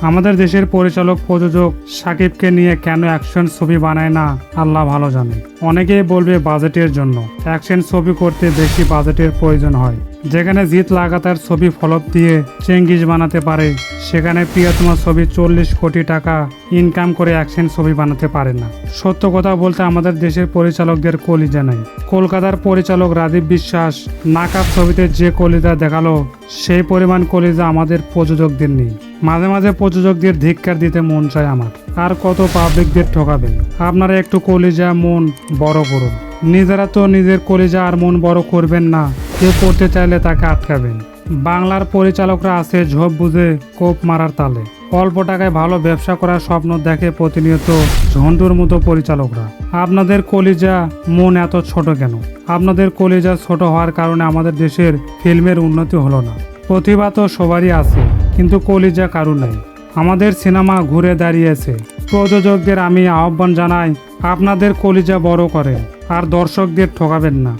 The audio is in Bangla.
আমাদের দেশের পরিচালক প্রযোজক সাকিবকে নিয়ে কেন অ্যাকশন ছবি বানায় না? আল্লাহ ভালো জানে। অনেকেই বলবে বাজেটের জন্য। অ্যাকশন ছবি করতে বেশি বাজেটের প্রয়োজন হয়। যেখানে জিত লাগাতার ছবি ফলপ দিয়ে চেঙ্গিস বানাতে পারে, সেখানে প্রিয়তমা ছবি চল্লিশ কোটি টাকা ইনকাম করে অ্যাকশন ছবি বানাতে পারে না। সত্য কথা বলতে আমাদের দেশের পরিচালকদের কলিজা নাই। কলকাতার পরিচালক রাজীব বিশ্বাস নাকাব ছবিতে যে কলিজা দেখাল, সেই পরিমাণ কলিজা আমাদের প্রযোজকদের নেই। মাঝে মাঝে প্রযোজকদের ধিক্কার দিতে মন চায় আমার। আর কত পাবলিকদের ঠকাবেন? আপনারা একটু কলিজা, মন বড় করুন। নিজেরা তো নিজের কলিজা আর মন বড় করবেন না। কেউ করতে চাইলে তাকে আটকাবেন। বাংলার পরিচালকরা আছে ঝোপ বুঝে কোপ মারার তালে। অল্প টাকায় ভালো ব্যবসা করার স্বপ্ন দেখে প্রতিনিয়ত ঝন্টুর মতো পরিচালকরা। আপনাদের কলিজা, মন এত ছোট কেন? আপনাদের কলিজা ছোট হওয়ার কারণে আমাদের দেশের ফিল্মের উন্নতি হলো না। প্রতিভা তো সবারই আছে। কিন্তু কলিজা কারু নাই। আমাদের সিনেমা ঘুরে দাঁড়িয়েছে। প্রযোজকদের আমি আহ্বান জানাই, আপনাদের কলিজা বড় করেন, আর দর্শকদের ঠকাবেন না।